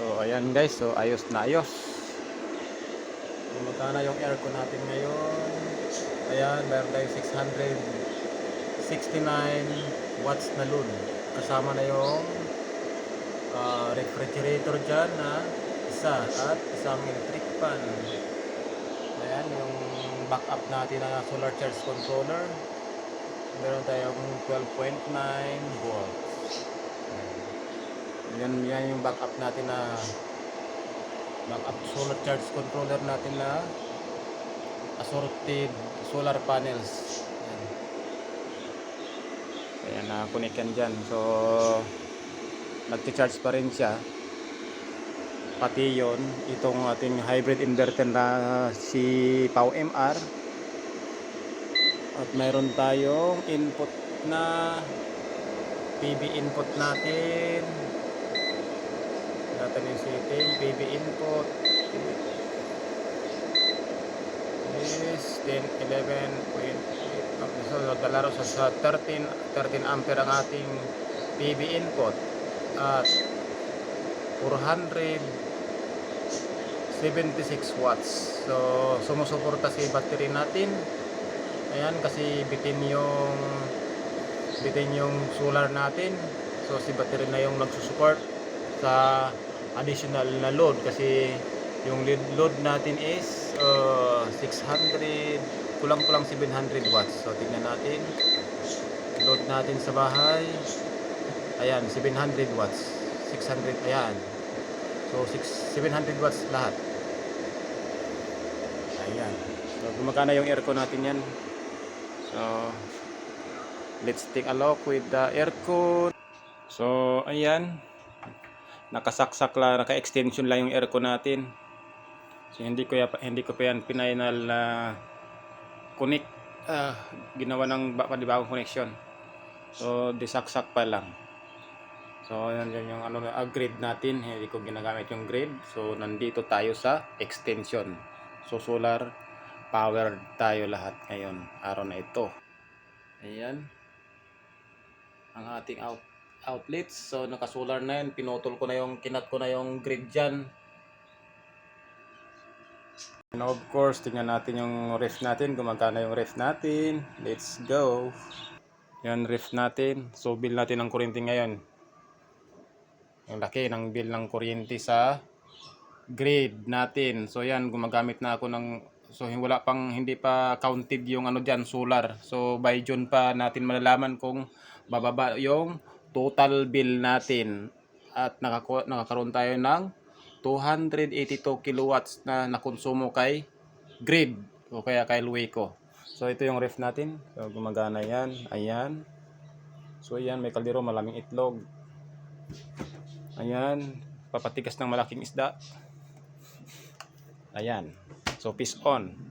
So, ayan guys. So, ayos na ayos. So, magkano yung aircon natin ngayon? Ayan, meron tayong 669 watts na load. Kasama na yung ah, refrigerator dyan na isa at isang electric fan. Ayan, yung backup natin na solar charge controller. Meron tayong 12.9 volts. Yan, yan yung backup natin na backup solar charge controller natin na assorted solar panels. Yan. Kaya na-connect yan dyan. So, nag-charge pa rin siya. Pati yon itong ating hybrid inverter na si Pau MR. At mayroon tayong input na PV input natin. Yung setting, PV input. Is 10, 11.8 so naglalaro sa, sa 13, 13 ampere ang ating PV input. At 476 watts. So sumusuporta si battery natin. Ayan kasi bitin yung bitin yung solar natin. So si battery na yung nagsusupport sa additional na load kasi yung load natin is uh, 600 kulang-kulang 700 watts. So tingnan natin. Load natin sa bahay. Ayan 700 watts. 600 ayan. So 6, 700 watts lahat. Ayan. So gumagana yung aircon natin yan. So let's take a look with the aircon. So ayan nakasaksak lang naka-extension lang yung aircon natin So hindi ko ya, hindi ko pa yan final na connect ah, ginawa ng ba- panibagong connection. So disaksak pa lang. So yan, yan yung ano ah, grid natin, hindi ko ginagamit yung grid. So nandito tayo sa extension. So solar power tayo lahat ngayon araw na ito. Ayan. Ang ating out outlets. So naka-solar na yan, pinutol ko na yung kinat ko na yung grid diyan. And of course, tingnan natin yung ref natin, gumagana yung ref natin. Let's go. Yan ref natin. So bill natin ng kuryente ngayon. Yung laki ng bill ng kuryente sa grid natin. So yan, gumagamit na ako ng So wala pang hindi pa counted yung ano diyan solar. So by June pa natin malalaman kung bababa yung total bill natin at nakaku- nakakaroon tayo ng 282 kilowatts na nakonsumo kay grid o kaya kay Lueco. So ito yung ref natin. So gumagana yan. Ayan. So ayan, may kaldero, malaming itlog. Ayan, papatigas ng malaking isda. Ayan. So fish on.